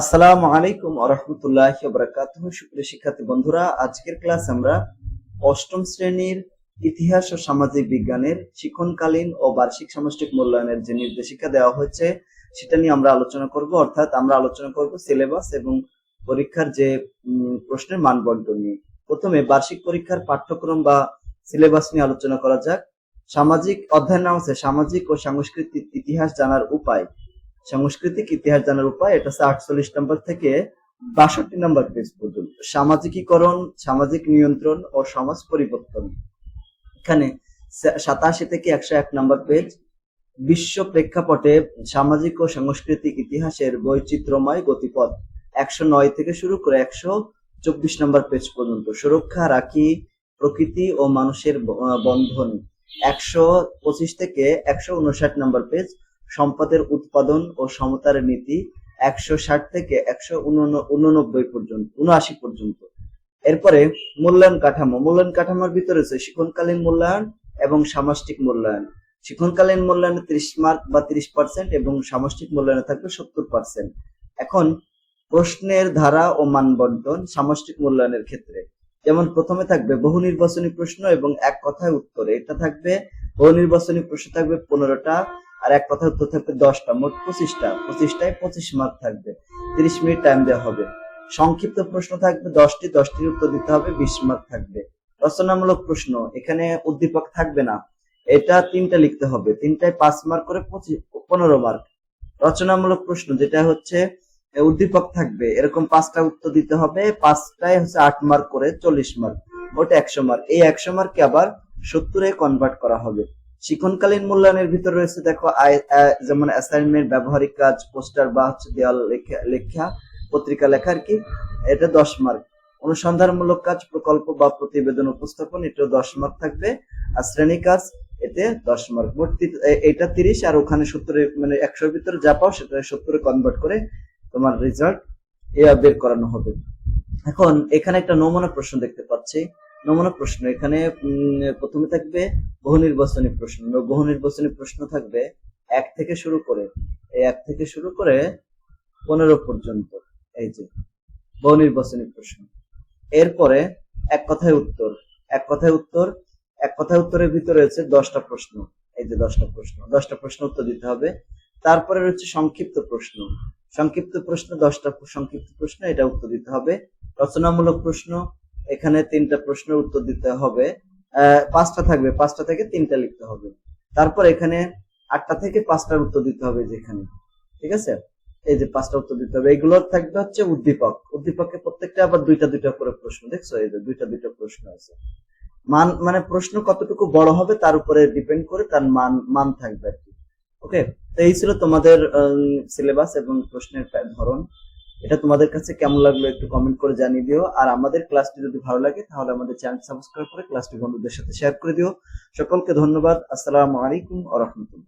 আসসালামু আলাইকুম আরহামতুল্লাহ বরকাতুহ। সুপ্রিয় শিক্ষার্থী বন্ধুরা, আজকের ক্লাস আমরা অষ্টম শ্রেণির ইতিহাস ও সামাজিক বিজ্ঞানের শিক্ষণকালীন ও বার্ষিক সামষ্টিক মূল্যায়নের যে নির্দেশিকা দেওয়া হয়েছে, সেটা নিয়ে আমরা আলোচনা করব। অর্থাৎ আমরা আলোচনা করব সিলেবাস এবং পরীক্ষার যে প্রশ্নের মানবন্টন নিয়ে। প্রথমে বার্ষিক পরীক্ষার পাঠ্যক্রম বা সিলেবাস নিয়ে আলোচনা করা যাক। সামাজিক অধ্যায়ের নাম সামাজিক ও সাংস্কৃতিক ইতিহাস জানার উপায়। সাংস্কৃতিক ইতিহাস জানার উপায়, এটা হচ্ছে আটচল্লিশ নম্বর থেকে বাষট্টি নম্বর পেজ পর্যন্ত। সামাজিকীকরণ, সামাজিক নিয়ন্ত্রণ ও সমাজ পরিবর্তন। এখানে সাতাশি থেকে একশো এক নম্বর পেজ বিশ্ব প্রেক্ষাপটে সামাজিক ও সাংস্কৃতিক ইতিহাসের বৈচিত্র্যময় গতিপথ। একশো নয় থেকে শুরু করে একশো চব্বিশ নম্বর পেজ পর্যন্ত। সুরক্ষা, রাখি, প্রকৃতি ও মানুষের বন্ধন। একশো পঁচিশ থেকে একশো উনষাট নম্বর পেজ সম্পদের উৎপাদন ও সমতার নীতি একশো ষাট থেকে একশো উননব্বই পর্যন্ত, উনআশি পর্যন্ত। এরপরে মূল্যায়ন কাঠামো। মূল্যায়ন কাঠামোর ভিতরে রয়েছে শিক্ষণকালীন মূল্যায়ন এবং সামষ্টিক মূল্যায়ন। শিক্ষণকালীন মূল্যায়নে ত্রিশ মার্ক বা ত্রিশ পার্সেন্ট এবং সামষ্টিক মূল্যায়নে থাকবে সত্তর পার্সেন্ট। এখন প্রশ্নের ধারা ও মানবন্টন সামষ্টিক মূল্যায়নের ক্ষেত্রে। যেমন প্রথমে থাকবে বহু নির্বাচনী প্রশ্ন এবং এক কথায় উত্তর। এটা থাকবে বহু নির্বাচনী প্রশ্ন থাকবে পনেরোটা আর এক কথা উত্তর থাকবে দশটা, মোট পঁচিশটা। পঁচিশটায় পঁচিশ মার্ক থাকবে। তিরিশ মিনিট টাইম দেওয়া হবে। সংক্ষিপ্ত প্রশ্ন থাকবে দশটি, দশটির উত্তর দিতে হবে, বিশ মার্ক থাকবে। রচনামূলক প্রশ্ন, এখানে উদ্দীপক থাকবে না। এটা তিনটা লিখতে হবে। তিনটায় পাঁচ মার্ক করে পনেরো মার্ক রচনামূলক প্রশ্ন, যেটা হচ্ছে উদ্দীপক থাকবে। এরকম পাঁচটা উত্তর দিতে হবে। পাঁচটায় হচ্ছে আট মার্ক করে চল্লিশ মার্ক ওটা একশো মার্ক এই একশো মার্ককে আবার সত্তরে কনভার্ট করা হবে। শিক্ষণকালীন মূল্যায়নের ভিতরে রয়েছে, দেখো যেমন অ্যাসাইনমেন্ট ব্যবহারিক কাজ পোস্টার বা হচ্ছে দেওয়াল লেখা পত্রিকা লেখা আর কি? এটা দশ মার্ক অনুসন্ধানমূলক কাজ, প্রকল্প বা প্রতিবেদন উপস্থাপন, এটাও দশ মার্ক থাকবে। আর শ্রেণি কাজ, এতে দশ মার্ক মোট তি- এটা তিরিশ, আর ওখানে সত্তরে মানে একশোর ভিতরে যা পাও, সেটা সত্তরে কনভার্ট করে তোমার রেজাল্ট এ বের করানো হবে। এখন, এখানে একটা নমুনা প্রশ্ন দেখতে পাচ্ছি। নমুনা প্রশ্ন। এখানে প্রথমে থাকবে বহু নির্বাচনী প্রশ্ন। বহু নির্বাচনী প্রশ্ন থাকবে এক থেকে শুরু করে এক থেকে শুরু করে পনেরো পর্যন্ত। এই যে বহু নির্বাচনী প্রশ্ন। এরপরে এক কথায় উত্তর। এক কথায় উত্তর, এক কথায় উত্তরের ভিতরে রয়েছে দশটা প্রশ্ন। এই যে দশটা প্রশ্ন দশটা প্রশ্ন উত্তর দিতে হবে। তারপরে রয়েছে সংক্ষিপ্ত প্রশ্ন। সংক্ষিপ্ত প্রশ্ন, দশটা সংক্ষিপ্ত প্রশ্ন, এটা উত্তর দিতে হবে। রচনামূলক প্রশ্ন এখানে তিনটা প্রশ্নের উত্তর দিতে হবে। পাঁচটা থাকবে। পাঁচটা থেকে তিনটা লিখতে হবে। তারপর এখানে আটটা থেকে পাঁচটার উত্তর দিতে হবে যেখানে। ঠিক আছে? এই যে পাঁচটা উত্তর দিতে হবে। এগুলো থাকবে হচ্ছে উদ্দীপক। উদ্দীপকে প্রত্যেকটা আবার দুইটা দুইটা করে প্রশ্ন, দেখছ? এই যে দুইটা দুইটা প্রশ্ন আছে। মান মানে প্রশ্ন কতটুকু বড় হবে তার উপরে ডিপেন্ড করে তার মান মান থাকবে আর কি। ওকে? তো এই ছিল তোমাদের সিলেবাস এবং প্রশ্নের ধরন। এটা তোমাদের কাছে কেমন লাগল একটু কমেন্ট করে জানিয়ে দিও। আর আমাদের ক্লাসটি যদি ভালো লাগে, তাহলে আমাদের চ্যানেল সাবস্ক্রাইব করে ক্লাসটি বন্ধুদের সাথে শেয়ার করে দিও। সকলকে ধন্যবাদ। আসসালামু আলাইকুম আ রহমতুল্লাহ।